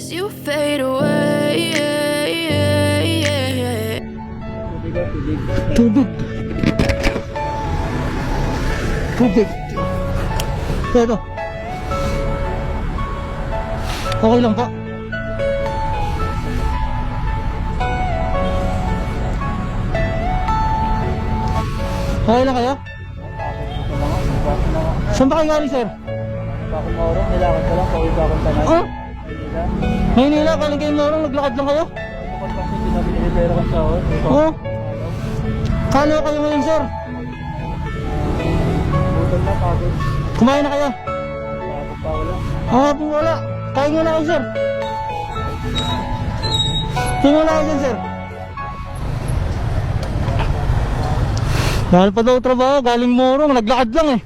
as you fade away. Tubig. Tubig. Pero. Okay lang po. Okay lang kayo? Saan ba kayo galing, sir? Ako maurong, nilakad ko lang, pauwi pa akong tanay. Oh. Maynila, galing kayo morong, naglakad lang kayo? Oo. Kano kayo ngayon, sir? Na. Kumain na kayo? Pagod pa wala. Kain muna kayo, sir. Kain muna kayo dyan, sir. Mahal pa daw trabaho, galing morong, naglakad lang eh.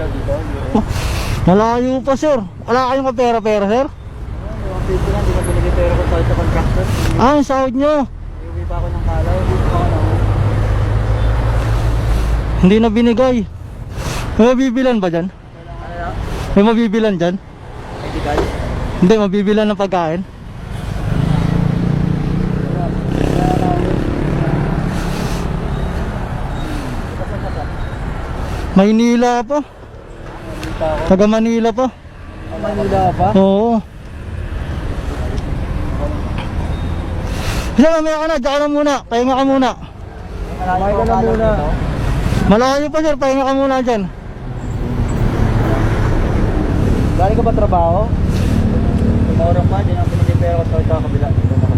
Kalaw dito. Malayo pa, sir. Wala kayong kapera-pera, sir? Yung pito na, di ba binilipero ko sa contractor. Ah, ang sahod nyo. Iuwi pa ako ng kalaw, dito pa ako na Hindi na binigay. May mabibilan ba dyan? May mabibilan dyan? Hindi, mabibilan ng pagkain. Sa. Maynila pa. Dito ako. Taga Manila pa. Ah, Manila pa? Oo. Sige, mamaya ka na. Diyan ka na muna. Pahinga ka muna. Malayo ka na muna. Malayo pa, sir. Pahinga ka muna dyan. Galing ka ba trabaho? Tumorong pa, di na pinilipero ko sa ito kabila. Dito na ka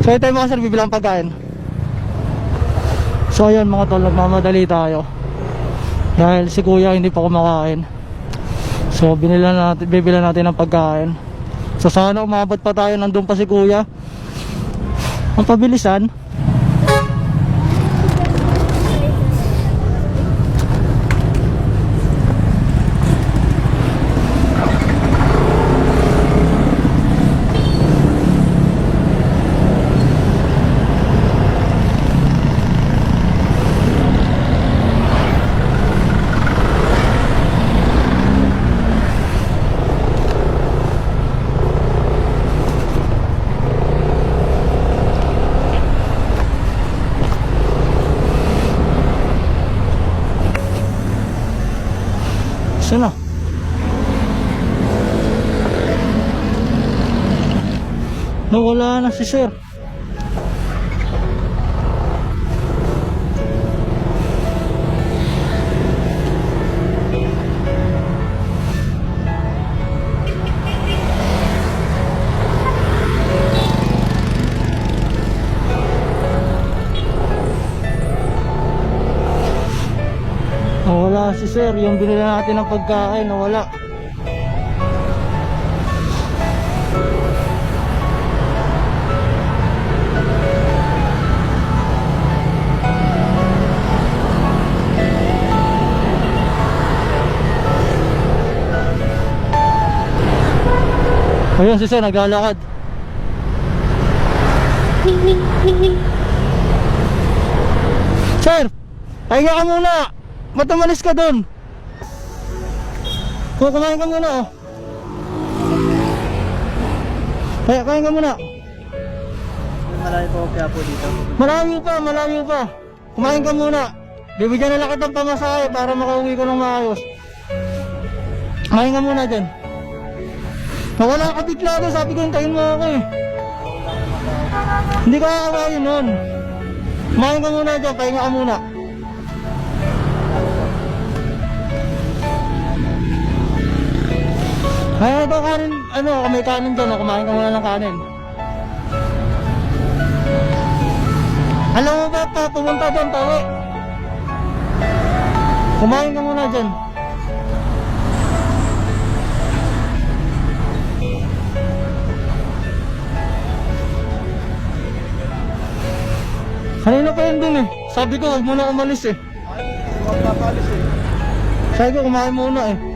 So, ito mga sir, bibilang pagkain. So, ayun mga tol, nagmamadali tayo. Dahil si kuya hindi pa kumakain. So, binilan natin, bibilan natin ng pagkain. So, sana umabot pa tayo, nandun pa si kuya. Ang pabilisan. Saan na? Nawala na si sir. Sir, yung binili natin ng pagkain, nawala. Ayun si sir, naglalakad. Sir, pahinga ka muna. Ba't umalis ka dun? Kung kumain ka muna oh. Kaya kain ka muna. Malayo pa ako kaya po dito. Malayo pa, malayo pa. Kumain ka muna. Bibigyan na lang kitang pamasahe para makauwi ka ng maayos. Kumain ka muna dyan. Nawala ka bigla doon, sabi ko hintayin mo ako eh. Hindi ka kakawain nun. Kumain ka muna dyan, pahinga ka muna. Ay, ito kanin. Ano, kung may kanin dyan, oh, kumain ka muna ng kanin. Alam mo ba, pa, pumunta doon, tawi. Kumain ka muna dyan. Kanina pa yun dun eh. Sabi ko, huwag muna umalis eh. Sabi ko, kumain muna eh.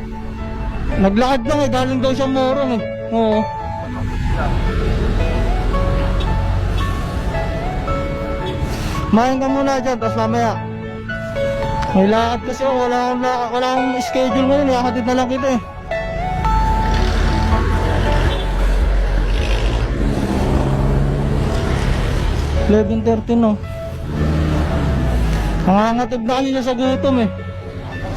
Naglakad lang eh, galing daw siya morong eh. Oo. Kumain ka muna dyan, tapos mamaya. May lakad kasi ako, wala akong, wala akong schedule ngayon, iakatid na lang kita eh. Eleven thirty no. Nangangatog na kasi siya sa gutom eh.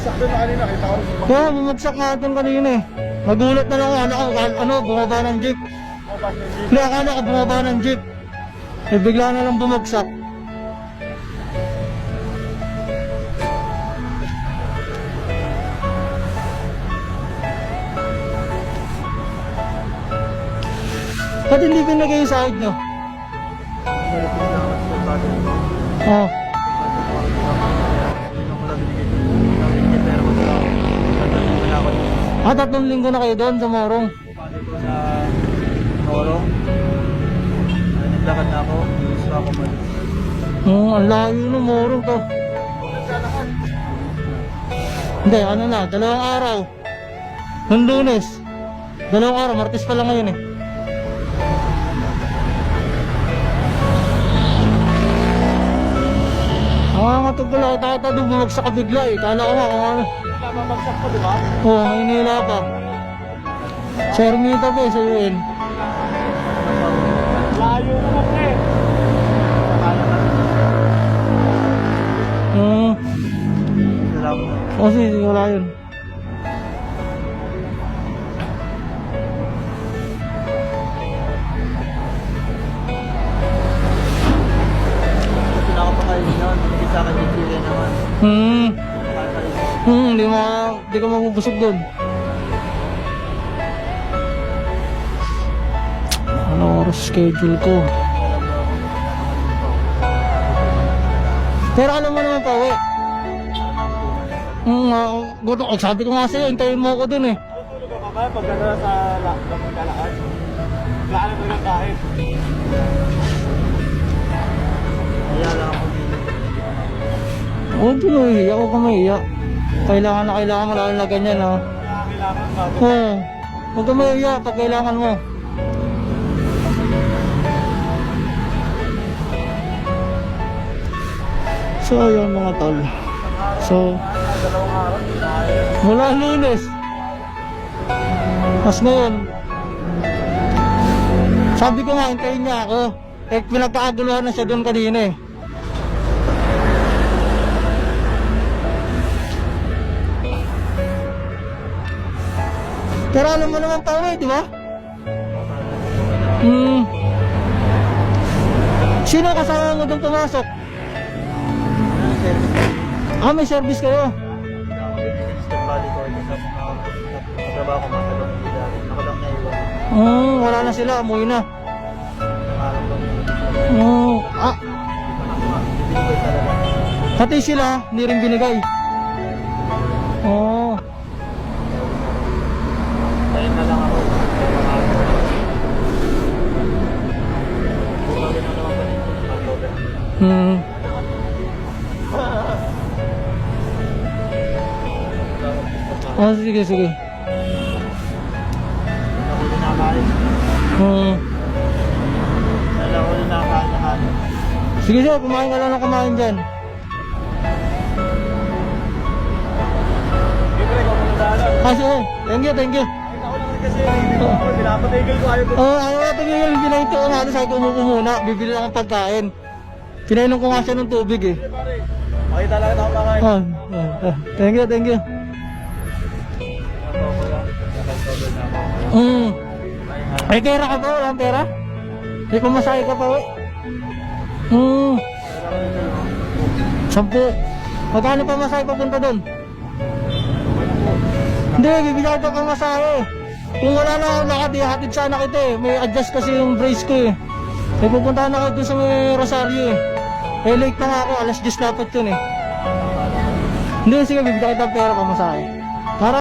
Sakto na kanina, kita ko. Kaya bumagsak nga doon kanina eh. Nagulat na lang ako, ano, ano, bumaba ng jeep. Hindi, akala ko bumaba ng jeep. Eh, bigla na lang bumagsak. Ba't hindi binigay yung sahod nyo? Oh. Ah, tatlong linggo na kayo doon sa Morong. sa Norong. Ay, naglakad na ako. Gusto ako malis. Hmm, ang layo ng Morong to. Hindi, ano na, dalawang araw. Nung lunes. Dalawang araw, martes pa lang ngayon eh. Ah, matog pala ako tatado, bumagsak ka bigla eh. Kala ko nga kung ano. Namamagsak ko, di ba? Oo, oh, Maynila pa. Sa Ermita pa eh, sa UN. Layo eh. Akala ka. Hmm, Salamat. kasi wala yun. Pa. Hmm. Hmm, di mo, di ka mabubusog doon. Ano oras schedule ko? Pero alam mo naman pa, we. Hmm, uh, gusto, eh, sabi ko nga sa'yo, hintayin mo ako dun eh. Tutulog ka ba pag gano'n sa lakad? Laan mo ng kain. Kaya lang ako. Oo, di mo iiyak, huwag ka maiiyak. Kailangan na kailangan mo lalo na ganyan, ha. Kailangan ba? Oo, huwag ka maiiyak pag kailangan mo. So, ayun mga tol. So, mula lunes. Tapos ngayon, sabi ko nga, hintayin niya ako. Eh, pinagkakaguluhan na siya doon kanina eh. Pero alam mo naman pa eh, di ba? Hmm. Sino kasama mo doon pumasok? Ah, may service kayo. Hmm, wala na sila, umuwi na. Hmm, ah, pati sila, hindi rin binigay. Oh, sige, sige. Ako din nakakain. Hmm. Dala ko din nakakain na kanin. Sige, sige, kumain ka lang ng kumain dyan. Dala. Ah. Thank you, thank you. Kasi ako. Pinapatigil ko ayaw ko. Oh, ayaw ko tumigil. Ginahito ko doon. Sabi ko, umupo muna. Bibili lang ng pagkain. Pinainom ko nga siya ng tubig eh. Makita lang ako makain. Ah, ah, ah. Thank you, thank you. Na ha. May pera ka ba? Walang pera? May pumasahe ka pa, ako dito, no? Sampu. Magkano pa masahe papunta doon? Hindi, bibigyan ko pang masahe. Kung wala na ako lakad, ihatid sana kita eh. May adjust kasi yung brace ko eh. May pupuntahan ako doon sa may Rosario eh. Eh, late na nga ako. Alas 10 dapat yun eh. Hindi, sige, bibigyan kita pera pa masahe.